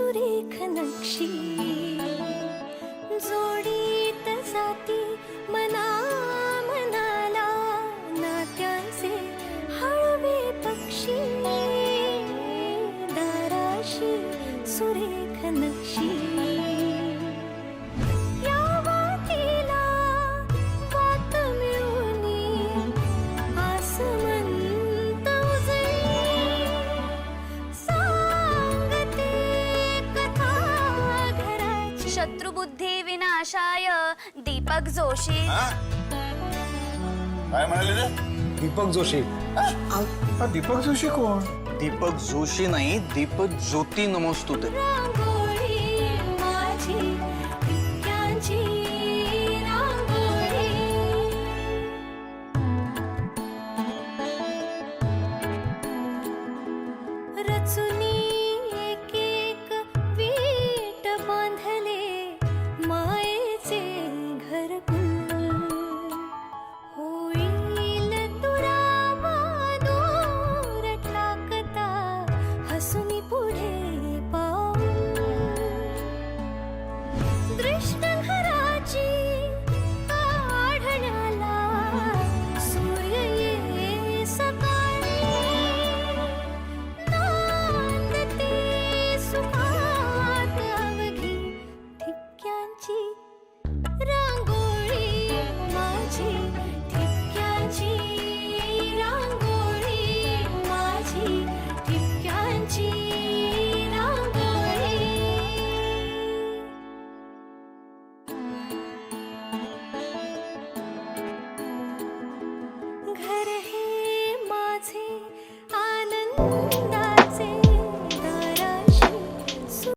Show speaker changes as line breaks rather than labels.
सुरेख नक्षी. जोडीत जाती मना मनाला नात्याचे हळवे पक्षी. दाराशी सुरेख नक्षी.
शत्रुबुद्धी विनाशाय दीपक जोशी.
हा? काय म्हणाले रे?
दीपक जोशी.
दीपक जोशी कोण?
दीपक जोशी नाही दीपक ज्योती नमोस्तुते.